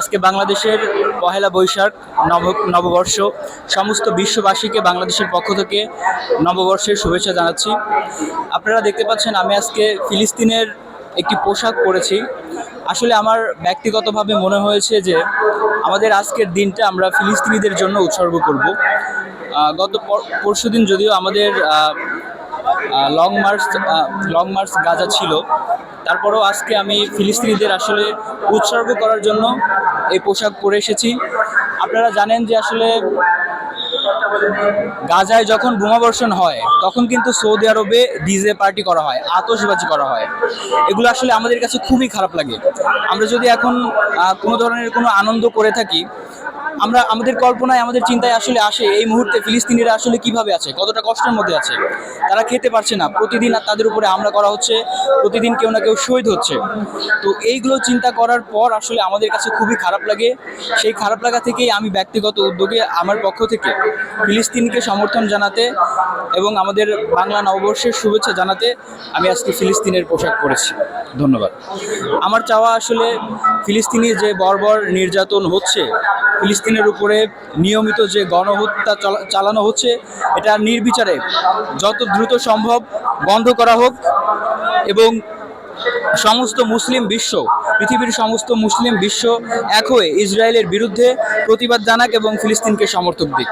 আজকে বাংলাদেশের পহেলা বৈশাখ, নব, নববর্ষ, সমস্ত বিশ্ববাসীকে বাংলাদেশের পক্ষ থেকে নববর্ষের শুভেচ্ছা জানাচ্ছি। আপনারা দেখতে পাচ্ছেন, আমি আজকে ফিলিস্তিনের একটি পোশাক পরেছি। আসলে আমার ব্যক্তিগতভাবে মনে হয়েছে যে, আমাদের আজকের দিনটা আমরা ফিলিস্তিনিদের জন্য উৎসর্গ করব। গত পরশু দিন যদিও আমাদের long march long march Gaza ছিল। তারপরেও আজকে আমি ফিলিস্তিনিদের আসলে উৎসর্গ করার জন্য এই পোশাক পরে এসেছি। আপনারা জানেন যে আসলে গাজায় যখন বোমাবর্ষণ হয়, তখন কিন্তু সৌদি আরবে ডিজে পার্টি করা হয়, আতশবাজি করা হয়। এগুলো আসলে আমাদের কাছে খুবই খারাপ লাগে। আমরা যদি এখন কোনো ধরনের কোনো আনন্দ করে থাকি আমরা, আমাদের কল্পনায়, আমাদের চিন্তায় আসলে আসে এই মুহূর্তে ফিলিস্তিনিরা আসলে কীভাবে আছে, কতটা কষ্টের মধ্যে আছে। তারা খেতে পারছে না, প্রতিদিন আর তাদের উপরে হামলা করা হচ্ছে, প্রতিদিন কেউ না কেউ শহীদ হচ্ছে। তো এইগুলো চিন্তা করার পর আসলে আমাদের কাছে খুবই খারাপ লাগে। সেই খারাপ লাগা থেকেই আমি ব্যক্তিগত উদ্যোগে আমার পক্ষ থেকে ফিলিস্তিনকে সমর্থন জানাতে এবং আমাদের বাংলা নববর্ষের শুভেচ্ছা জানাতে আমি আজকে ফিলিস্তিনের পোশাক পরেছি। ধন্যবাদ। আমার চাওয়া আসলে ফিলিস্তিনি যে বর্বর নির্যাতন হচ্ছে, ফিলিস্তিনের উপরে নিয়মিত যে গণহত্যা চালা- চালানো হচ্ছে, এটা নির্বিচারে যত দ্রুত সম্ভব বন্ধ করা হোক এবং সমস্ত মুসলিম বিশ্ব, পৃথিবীর সমস্ত মুসলিম বিশ্ব এক হয়ে ইসরায়েলের বিরুদ্ধে প্রতিবাদ জানাক এবং ফিলিস্তিনকে সমর্থক দিক।